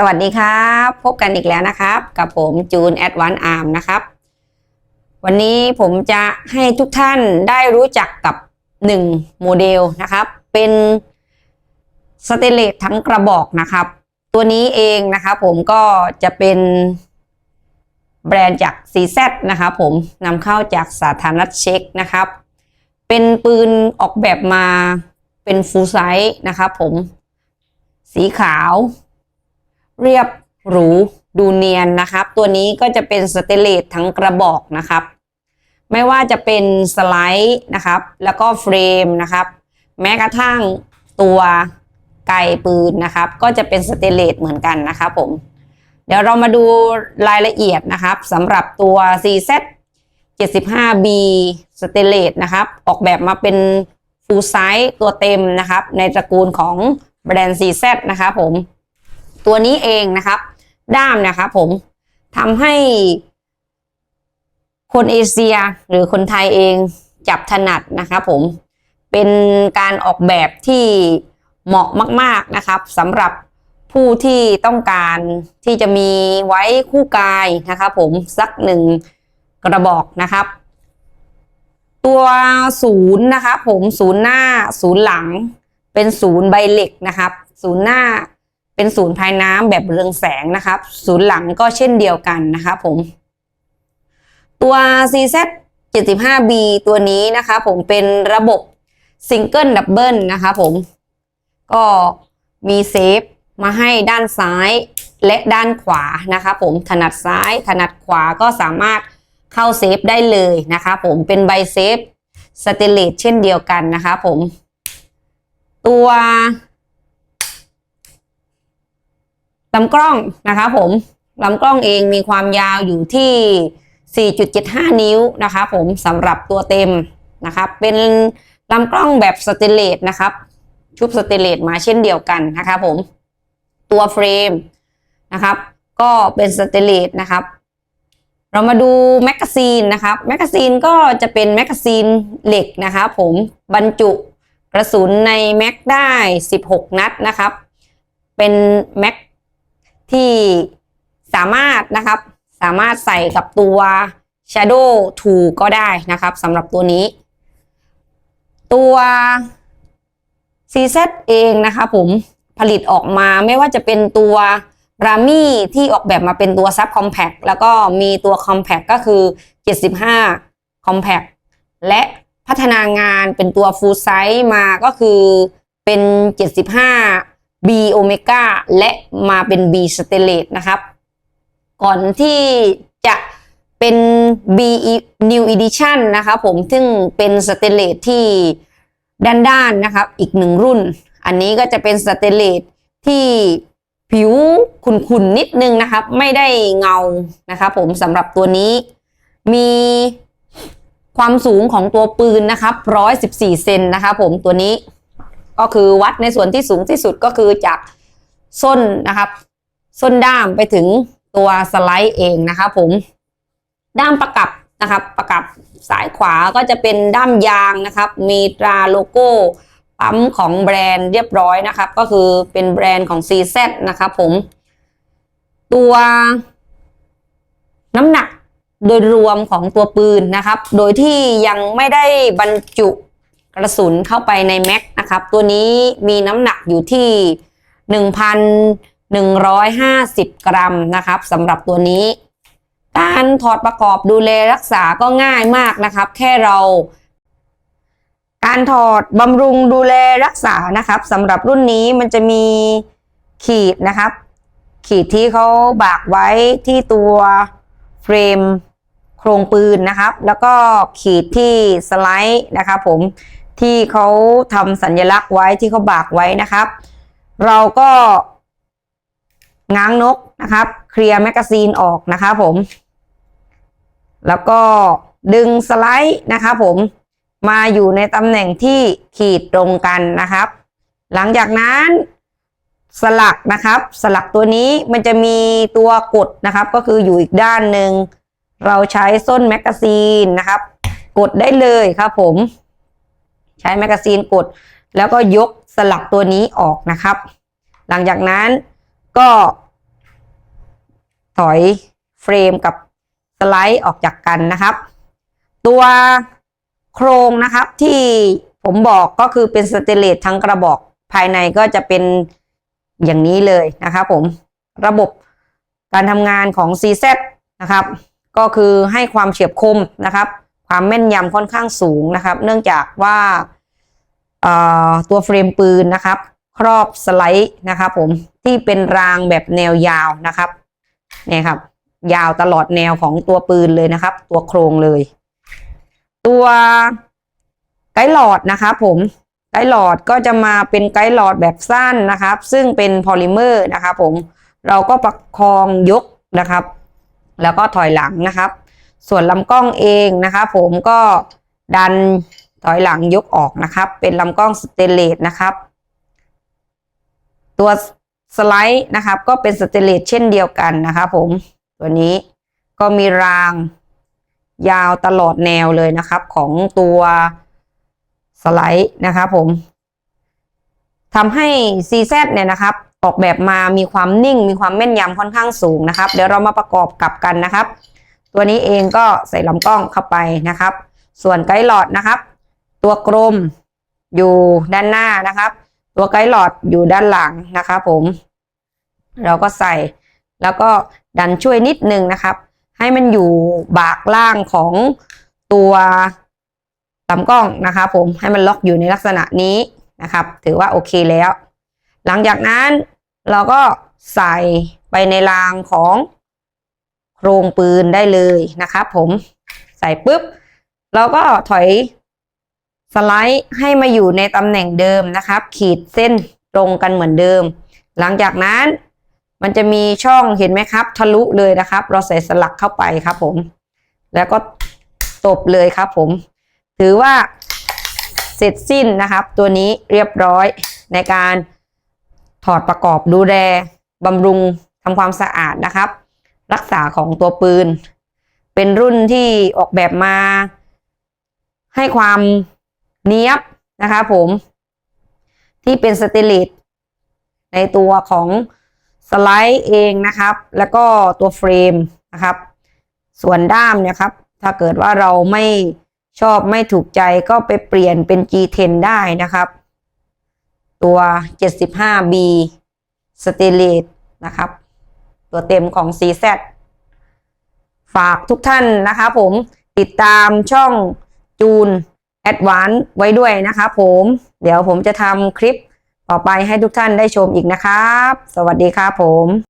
สวัสดีครับ พบกันอีกแล้วนะครับ กับผมจูนแอดวานอาร์มนะครับ วันนี้ผมจะให้ทุกท่านได้รู้จักกับหนึ่งโมเดลนะครับ เป็นสเตเลสทั้งกระบอกนะครับ ตัวนี้เองนะครับผมก็จะเป็นแบรนด์จาก CZ นะครับผมนำเข้าจากสาธารณรัฐเช็กนะครับ เป็นปืนออกแบบมาเป็นฟูลไซส์นะครับผมสีขาว เรียบหรูดูเนียนนะครับ ตัวนี้ก็จะเป็นสเตเลสทั้งกระบอกนะครับ ไม่ว่าจะเป็นสไลด์นะครับ แล้วก็เฟรมนะครับ แม้กระทั่งตัวไกปืนนะครับ ก็จะเป็นสเตเลสเหมือนกันนะครับผม เดี๋ยวเรามาดูรายละเอียดนะครับสำหรับตัว CZ 75B สเตเลสนะครับ ออกแบบมาเป็น full size ตัวเต็มนะครับ ในตระกูลของแบรนด์ CZ นะครับผม ตัวนี้เองนะครับ ด้ามนะครับผมทำให้คนเอเชียหรือคนไทยเองจับถนัดนะครับผมเป็นการออกแบบที่เหมาะมาก ๆนะครับสำหรับผู้ที่ต้องการที่จะมีไว้คู่กายนะครับผมสักหนึ่งกระบอกนะครับ ตัวศูนย์นะครับผมศูนย์หน้าศูนย์หลัง เป็นศูนย์ใบเหล็กนะครับ ศูนย์หน้า เป็นศูนย์ภายน้ำแบบเรืองแสงนะครับ ศูนย์หลังก็เช่นเดียวกันนะครับผม ตัว CZ 75B ตัวนี้นะคะผมเป็นระบบซิงเกิลดับเบิลนะคะผม ก็มีเซฟมาให้ด้านซ้ายและด้านขวานะคะผมถนัดซ้ายถนัดขวาก็สามารถเข้าเซฟได้เลยนะคะผมเป็นใบเซฟสเตเลสเช่นเดียวกันนะคะผม ตัว ลำกล้องนะคะผมลำกล้องเองมีความยาวอยู่ที่ 4.75 นิ้วนะคะผมสำหรับตัวเต็มนะครับ เป็นลำกล้องแบบสเตนเลสนะครับ ชุบสเตนเลสมาเช่นเดียวกันนะคะผมตัวเฟรมนะครับ ก็เป็นสเตนเลสนะครับ เรามาดูแมกกาซีนนะครับแมกกาซีนก็จะเป็นแมกกาซีนเหล็กนะครับผมบรรจุกระสุนในแม็กได้ 16 นัดนะครับ เป็นแม็ก สามารถนะครับ สามารถใส่กับตัว Shadow 2 ก็ได้นะครับสำหรับตัวนี้ ตัว CZ เองนะคะผมผลิตออกมาไม่ว่าจะเป็นตัวรามี่ที่ออกแบบมาเป็นตัวซับคอมแพคแล้วก็มีตัวคอมแพคก็คือ 75คอมแพคและพัฒนางานเป็นตัวฟูลไซส์มาก็คือเป็น 75 B โอเมก้าและมาเป็น B สเตเลตนะครับ ก่อนที่จะเป็น B New Edition นะคะผมซึ่งเป็นสเตเลตที่ด้านๆนะครับ อีกหนึ่งรุ่น อันนี้ก็จะเป็นสเตเลตที่ผิวขุ่นๆนนิดนึงนะครับ ไม่ได้เงานะครับผมสำหรับตัวนี้มีความสูงของตัวปืนนะครับ114 เซนนะครับผมตัวนี้ก็คือวัดในส่วนที่สูงที่สุดก็คือจากส้นนะครับ ส้นด้ามไปถึง ตัวสไลด์เองนะครับผมด้ามประกับนะครับประกับสายขวาก็จะเป็นด้ามยางนะครับ มีตราโลโก้ปั๊มของแบรนด์เรียบร้อยนะครับ ก็คือเป็นแบรนด์ของ CZ นะครับผม ตัวน้ำหนักโดยรวมของตัวปืนนะครับ โดยที่ยังไม่ได้บรรจุกระสุนเข้าไปในแม็กนะครับ ตัวนี้มีน้ำหนักอยู่ที่ 150 กรัมนะครับสำหรับตัวนี้ การถอดประกอบดูแลรักษาก็ง่ายมากนะครับ แค่เรา การถอดบำรุงดูแลรักษานะครับสำหรับรุ่นนี้มันจะมีขีดนะครับ ขีดที่เขาบากไว้ที่ตัวเฟรมโครงปืนนะครับ แล้วก็ขีดที่สไลด์นะครับผมที่เขาทำสัญลักษณ์ไว้ที่เขาบากไว้นะครับ เราก็ ง้างนกนะครับ เคลียร์แมกกาซีนออกนะครับผม แล้วก็ดึงสไลด์นะครับผมมาอยู่ในตำแหน่งที่ขีดตรงกันนะครับ หลังจากนั้นสลักนะครับ สลักตัวนี้มันจะมีตัวกดนะครับ ก็คืออยู่อีกด้านหนึ่งเราใช้ส้นแมกกาซีนนะครับ กดได้เลยครับผม ใช้แมกกาซีนกด แล้วก็ยกสลักตัวนี้ออกนะครับ หลังจากนั้น ก็ถอยเฟรมกับสไลด์ออกจากกันนะครับ ตัวโครงนะครับที่ผมบอกก็คือเป็นสเตเลสทั้งกระบอกภายในก็จะเป็นอย่างนี้เลยนะครับผมระบบการทำงานของ CZ นะครับ ก็คือให้ความเฉียบคมนะครับ ความแม่นยำค่อนข้างสูงนะครับ เนื่องจากว่าตัวเฟรมปืนนะครับ ครอบสไลด์นะครับผมที่เป็นรางแบบแนวยาวนะครับเนี่ยครับ ยาวตลอดแนวของตัวปืนเลยนะครับ ตัวโครงเลย ตัวไกด์หลอดนะครับผมไกด์หลอดก็จะมาเป็นไกด์หลอดแบบสั้นนะครับ ซึ่งเป็นพอลิเมอร์นะครับผมเราก็ประคองยกนะครับ แล้วก็ถอยหลังนะครับ ส่วนลำกล้องเองนะครับผมก็ดันถอยหลังยกออกนะครับ เป็นลำกล้องสเตนเลสนะครับ ตัวสไลด์นะครับก็เป็นสเตเลสเช่นเดียวกันนะครับผมตัวนี้ก็มีรางยาวตลอดแนวเลยนะครับ ของตัวสไลด์นะครับผมทำให้ CZ เนี่ยนะครับ ออกแบบมามีความนิ่ง มีความแม่นยำค่อนข้างสูงนะครับ เดี๋ยวเรามาประกอบกับกันนะครับ ตัวนี้เองก็ใส่ลำกล้องเข้าไปนะครับ ส่วนไกด์หลอดนะครับ ตัวกลมอยู่ด้านหน้านะครับ ตัวไกด์หลอดอยู่ด้านหลังนะครับผม เราก็ใส่แล้วก็ดันช่วยนิดนึงนะครับ ให้มันอยู่บากล่างของตัวลำกล้องนะครับผมให้มันล็อกอยู่ในลักษณะนี้นะครับ ถือว่าโอเคแล้ว หลังจากนั้นเราก็ใส่ไปในรางของโครงปืนได้เลยนะครับผมใส่ปุ๊บเราก็ถอย สไลด์ให้มาอยู่ในตำแหน่งเดิมนะครับ ขีดเส้นตรงกันเหมือนเดิม หลังจากนั้นมันจะมีช่องเห็นไหมครับ ทะลุเลยนะครับ เราใส่สลักเข้าไปครับผม แล้วก็ตบเลยครับผม ถือว่าเสร็จสิ้นนะครับ ตัวนี้เรียบร้อยในการถอดประกอบดูแลบำรุงทำความสะอาดนะครับ รักษาของตัวปืน เป็นรุ่นที่ออกแบบมา ให้ความ เนี้ยบนะคะผมที่เป็นสเตเลสในตัวของสไลด์เองนะครับ แล้วก็ตัวเฟรมนะครับ ส่วนด้ามเนี่ยครับ ถ้าเกิดว่าเราไม่ชอบไม่ถูกใจก็ไปเปลี่ยนเป็น G10 ได้นะครับ ตัว 75B สเตเลสนะครับ ตัวเต็มของ CZ ฝากทุกท่านนะคะผมติดตามช่องจูน ดวานไว้ด้วยนะคะผม เดี๋ยวผมจะทำคลิปต่อไปให้ทุกท่านได้ชมอีกนะครับ สวัสดีครับผม